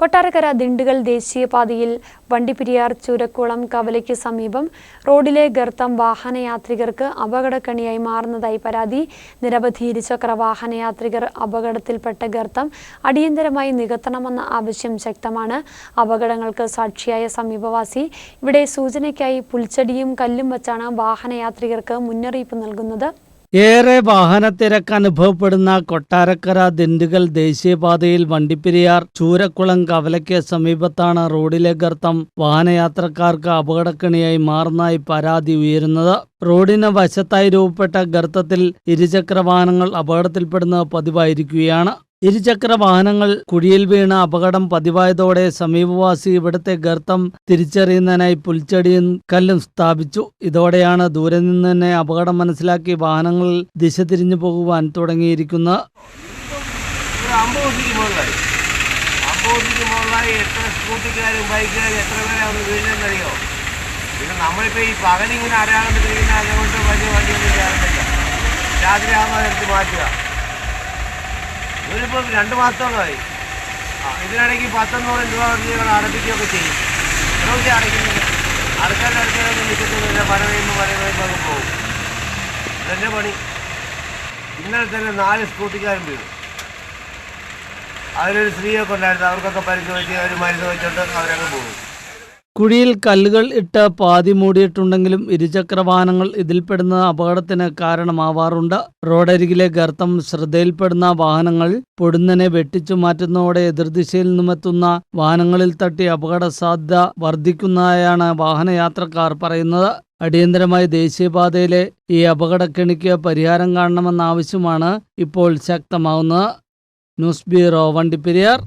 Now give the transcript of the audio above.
കൊട്ടാരക്കര ദിണ്ടുകൾ ദേശീയപാതയിൽ വണ്ടിപ്പെരിയാർ ചുരക്കുളം കവലയ്ക്ക് സമീപം റോഡിലെ ഗർത്തം വാഹനയാത്രികർക്ക് അപകടക്കണിയായി മാറുന്നതായി പരാതി. നിരവധി ഇരുചക്ര വാഹനയാത്രികർ അപകടത്തിൽപ്പെട്ട ഗർത്തം അടിയന്തരമായി നികത്തണമെന്ന ആവശ്യം ശക്തമാണ്. അപകടങ്ങൾക്ക് സാക്ഷിയായ സമീപവാസി. ഇവിടെ സൂചനയ്ക്കായി പുൽച്ചെടിയും കല്ലും വച്ചാണ് വാഹനയാത്രികർക്ക് മുന്നറിയിപ്പ് നൽകുന്നത്. ഏറെ വാഹനത്തിരക്ക് അനുഭവപ്പെടുന്ന കൊട്ടാരക്കര ദിണ്ടുകൽ ദേശീയപാതയിൽ വണ്ടിപ്പെരിയാർ ചൂരക്കുളം കവലയ്ക്ക് സമീപത്താണ് റോഡിലെ ഗർത്തം. വാഹനയാത്രക്കാർക്ക് അപകടക്കണിയായി മാറുന്നതായി പരാതി ഉയരുന്നത്. റോഡിന് വശത്തായി രൂപപ്പെട്ട ഗർത്തത്തിൽ ഇരുചക്ര വാഹനങ്ങൾ അപകടത്തിൽപ്പെടുന്നത് പതിവായിരിക്കുകയാണ്. ഇരുചക്ര വാഹനങ്ങൾ കുഴിയിൽ വീണ അപകടം പതിവായതോടെ സമീപവാസി ഇവിടുത്തെ ഗർത്തം തിരിച്ചറിയുന്നതിനായി പുൽച്ചെടിയും കല്ലും സ്ഥാപിച്ചു. ഇതോടെയാണ് ദൂരെ നിന്ന് തന്നെ അപകടം മനസ്സിലാക്കി വാഹനങ്ങൾ ദിശ തിരിഞ്ഞു പോകുവാൻ തുടങ്ങിയിരിക്കുന്നത്. എത്ര സ്കൂട്ടിക്കാരും എത്ര ഈ എടുത്ത് മാറ്റുക. ഇവരിപ്പോൾ രണ്ട് മാസത്തോളമായി. ആ ഇതിനിടയ്ക്ക് പത്തൊന്നൂറ് രൂപ ഞങ്ങൾ അടപ്പിക്കുകയൊക്കെ ചെയ്യും. എത്ര അടയ്ക്കുന്നില്ല അടുക്കാൻ അടുത്തൊന്നും നിൽക്കുന്നില്ല മഴ പെയ്യുമ്പോൾ മഴ പെയ്യുമ്പോൾ പോകും. ഇതെന്നെ പണി. ഇന്നലെ തന്നെ നാല് സ്കൂട്ടിക്കാരും വീണു. അതിലൊരു സ്ത്രീയൊക്കെ ഉണ്ടായിരുന്നു അവർക്കൊക്കെ പരിക്ക് പറ്റി അവർ മരുന്ന് വെച്ചിട്ട് അവരങ്ങ് പോകും. കുഴിയിൽ കല്ലുകൾ ഇട്ട് പാതി മൂടിയിട്ടുണ്ടെങ്കിലും ഇരുചക്ര വാഹനങ്ങൾ ഇതിൽപ്പെടുന്ന അപകടത്തിന് കാരണമാവാറുണ്ട്. റോഡരികിലെ ഗർത്തം ശ്രദ്ധയിൽപ്പെടുന്ന വാഹനങ്ങൾ പൊടുന്നനെ വെട്ടിച്ചു മാറ്റുന്നതോടെ എതിർദിശയിൽ നിന്നുമെത്തുന്ന വാഹനങ്ങളിൽ തട്ടി അപകട സാധ്യത വർദ്ധിക്കുന്നതായാണ് വാഹനയാത്രക്കാർ പറയുന്നത്. അടിയന്തരമായി ദേശീയപാതയിലെ ഈ അപകടക്കെണിക്ക് പരിഹാരം കാണണമെന്ന ആവശ്യമാണ് ഇപ്പോൾ ശക്തമാവുന്നത്. News bureau Vandiperiyar.